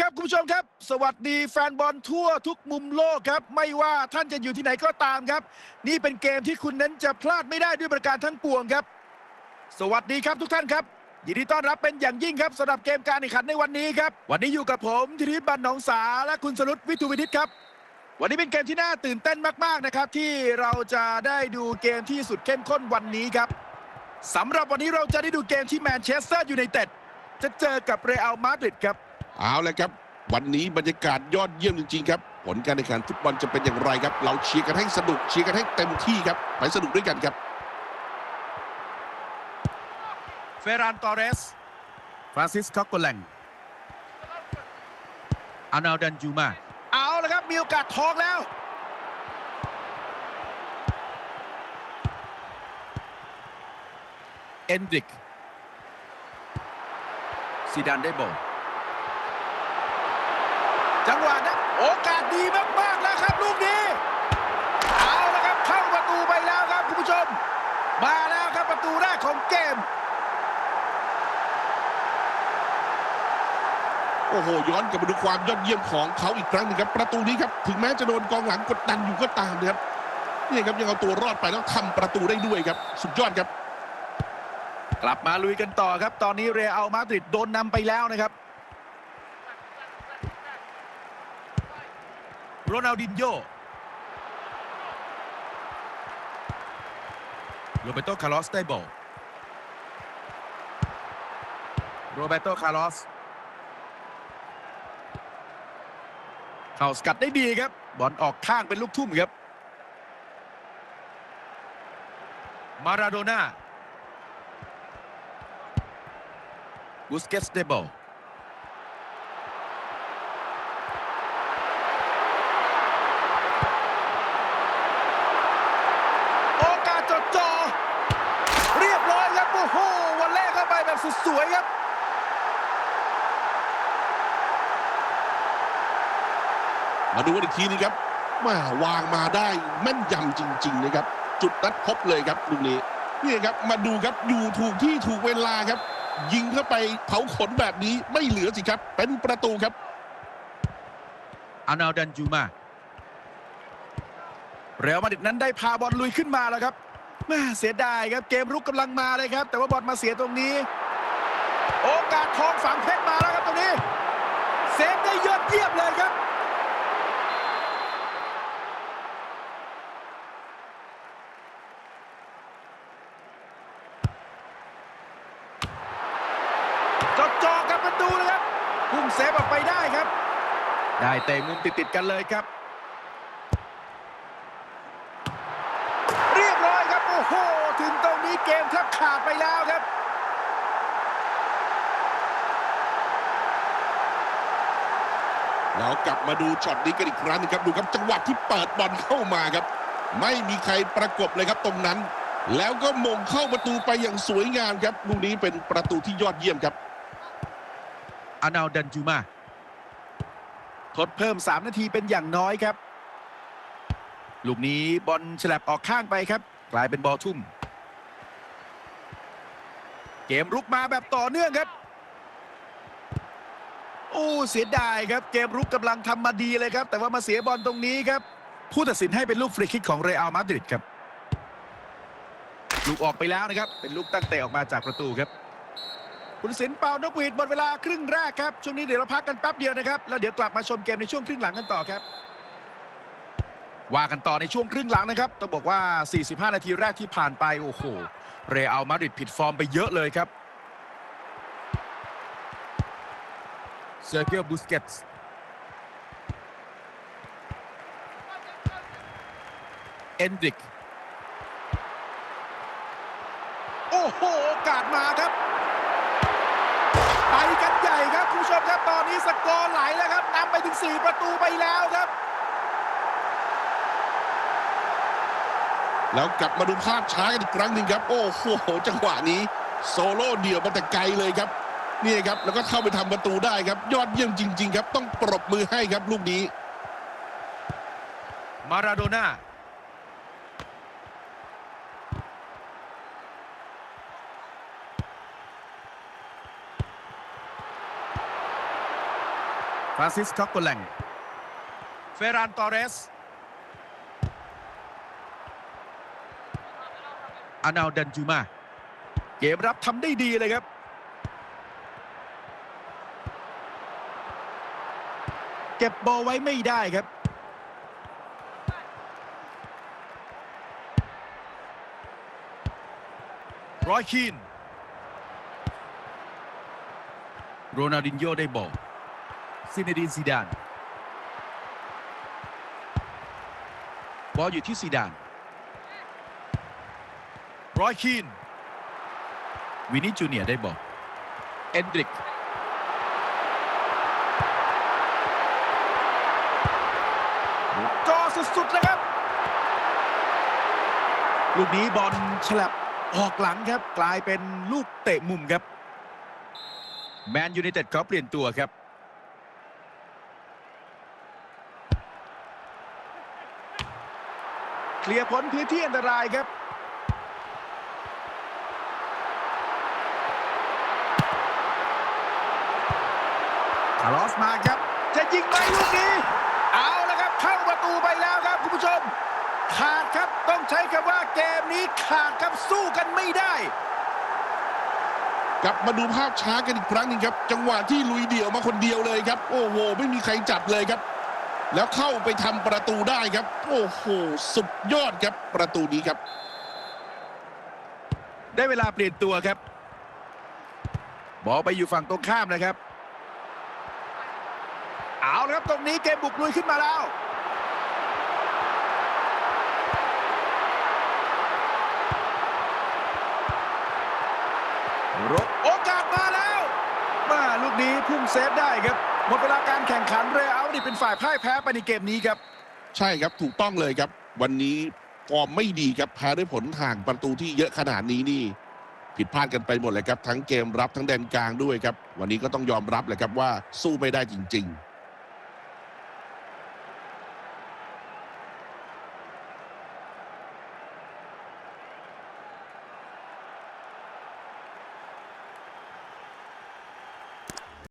ครับคุณผู้ชมครับ สวัสดีแฟนบอลทั่วทุกมุมโลกครับ ไม่ว่าท่านจะอยู่ที่ไหนก็ตามครับ นี่เป็นเกมที่คุณนั้นจะพลาดไม่ได้ด้วยประการทั้งปวงครับ สวัสดีครับทุกท่านครับยินดีต้อนรับเป็นอย่างยิ่งครับสำหรับเกมการแข่งขันในวันนี้ครับ วันนี้อยู่กับผมธีริบันหนองสาและคุณสรุตวิทูวินิตครับ วันนี้เป็นเกมที่น่าตื่นเต้นมากๆนะครับ ที่เราจะได้ดูเกมที่สุดเข้มข้นวันนี้ครับสำหรับวันนี้เราจะได้ดูเกมที่แมนเชสเตอร์ยูไนเต็ดจะเจอกับเรอัลมาดริดครับ เอาละครับ วันนี้บรรยากาศยอดเยี่ยมจริงๆครับ ผลการแข่งขันฟุตบอลจะเป็นอย่างไรครับ เราเชียร์กันให้สนุกเชียร์กันให้เต็มที่ครับ ไปสนุกด้วยกันครับ เฟรานตอเรส ฟรานซิสคอกโกแลงอานาดันจูมาเอาละครับ มีโอกาสทองแล้วเอนดริกซีดานได้บอล จังหวะนั้นโอกาสดีมากๆแล้วครับ ลูกนี้เอาละครับเข้าประตูไปแล้วครับคุณผู้ชม มาแล้วครับประตูแรกของเกม โอ้โห ย้อนกลับมาดูความยอดเยี่ยมของเขาอีกครั้งหนึงครับ ประตูนี้ครับ ถึงแม้จะโดนกองหลังกดดันอยู่ก็ตามนะครับนี่ครับยังเอาตัวรอดไปแล้วทำประตูได้ด้วยครับ สุดยอดครับ กลับมาลุยกันต่อครับ ตอนนี้เรอัลมาดริดโดนนำไปแล้วนะครับ รนัลดินโญโรเบโตคาร์ลอสได้บอลโรเบโตคาร์ลอสเข้าสกัดได้ดีครับ บอลออกข้างเป็นลูกทุ่มครับ มาราโดน่าบุสเกสเดบอลโอกาสจดจอเรียบร้อยครับ โอ้โหวันแรกเข้าไปแบบ สุดสวยครับมาดูกันอีกทีนึงครับมาวางมาได้แม่นยำจริง ๆ นะครับ จุดนัดพบเลยครับลูกนี้นี่ครับมาดูครับอยู่ถูกที่ถูกเวลาครับ ยิงเข้าไปเผาขนแบบนี้ไม่เหลือสิครับ เป็นประตูครับอานาดันจูมาเรอัลมาดริดนั้นได้พาบอลลุยขึ้นมาแล้วครับแม่เสียดายครับเกมรุกกำลังมาเลยครับ แต่ว่าบอลมาเสียตรงนี้ โอกาสทองฝังเพชรมาแล้วครับตรงนี้ เซฟได้ยอดเยี่ยมเลยครับจดจอกับประตูเลยครับพุ่งเซฟออกไปได้ครับ ได้เตะมุมติดๆกันเลยครับ เรียบร้อยครับ โอ้โห ถึงตรงนี้เกมแทบขาดไปแล้วครับ เรากลับมาดูช็อตนี้กันอีกครั้งหนึงครับดูครับจังหวะที่เปิดบอลเข้ามาครับ ไม่มีใครประกบเลยครับตรงนั้น แล้วก็มงเข้าประตูไปอย่างสวยงามครับลูกนี้เป็นประตูที่ยอดเยี่ยมครับอานาดันจูมาทดเพิ่ม 3 นาทีเป็นอย่างน้อยครับ ลูกนี้บอลฉลับออกข้างไปครับ กลายเป็นบอลทุ่ม เกมรุกมาแบบต่อเนื่องครับ โอ้เสียดายครับเกมรุกกำลังทำมาดีเลยครับ แต่ว่ามาเสียบอลตรงนี้ครับ ผู้ตัดสินให้เป็นลูกฟรีคิกของเรอัลมาดริดครับ ลูกออกไปแล้วนะครับ เป็นลูกตั้งเตะออกมาจากประตูครับคุณศิลป์เป่านกหวีดหมดเวลาครึ่งแรกครับ ช่วงนี้เดี๋ยวเราพักกันแป๊บเดียวนะครับ แล้วเดี๋ยวกลับมาชมเกมในช่วงครึ่งหลังกันต่อครับว่ากันต่อในช่วงครึ่งหลังนะครับต้องบอกว่า 45 นาทีแรกที่ผ่านไปโอ้โหเรอัลมาดริดผิดฟอร์มไปเยอะเลยครับ เซอร์เกียบูสเกตส์เอนดริกโอ้โหโอกาสมาครับ ไปกันใหญ่ครับคุณผู้ชมครับ ตอนนี้สกอร์ไหลแล้วครับนำไปถึง 4 ประตูไปแล้วครับ แล้วกลับมาดูภาพช้ากันอีกครั้งหนึ่งครับ โอ้โหจังหวะนี้ โซโล่เดี่ยวมาแต่ไกลเลยครับ นี่ครับแล้วก็เข้าไปทำประตูได้ครับ ยอดเยี่ยมจริง ๆ ครับ ต้องปรบมือให้ครับลูกนี้ มาราโดน่าฟรานซิสคอกโกแลงเฟรานตอเรสอานาลดันจูมา เกมรับทำได้ดีเลยครับ เก็บบอลไว้ไม่ได้ครับรอยคีนโรนัลดินโญ่ได้บอลซินเดีนซีดานบอลอยู่ที่ซีดานรอยคีนวินิจูเนียได้บอลเอนดริก จ่อ สุดๆเลยครับ ลูกนี้บอลฉลับออกหลังครับ กลายเป็นลูกเตะมุมครับ แมนยูไนเต็ดเขาเปลี่ยนตัวครับ เคลียร์พ้นพื้นที่อันตรายครับคาร์ลอสมาครับ จะยิงไหมลูกนี้ เอาแล้วครับ เข้าประตูไปแล้วครับคุณผู้ชม ขาดครับต้องใช้คำว่าเกมนี้ขาดครับสู้กันไม่ได้กลับมาดูภาพช้ากันอีกครั้งหนึงครับ จังหวะที่ลุยเดี่ยวมาคนเดียวเลยครับ โอ้โห ไม่มีใครจับเลยครับ แล้วเข้าไปทำประตูได้ครับ โอ้โห สุดยอดครับประตูนี้ครับ ได้เวลาเปลี่ยนตัวครับ บอลไปอยู่ฝั่งตรงข้ามนะครับเอา ละครับตรงนี้เกมบุกลุยขึ้นมาแล้วรบโอกาสมาแล้วมาลูกนี้พุ่งเซฟได้ครับ หมดเวลาการแข่งขันเรอัลนี่เป็นฝ่ายพ่ายแพ้ไปในเกมนี้ครับ ใช่ครับถูกต้องเลยครับ วันนี้ฟอร์มไม่ดีครับแพ้ด้วยผลห่างประตูที่เยอะขนาดนี้นี่ ผิดพลาดกันไปหมดเลยครับ ทั้งเกมรับทั้งแดนกลางด้วยครับ วันนี้ก็ต้องยอมรับเลยครับว่าสู้ไม่ได้จริง ๆ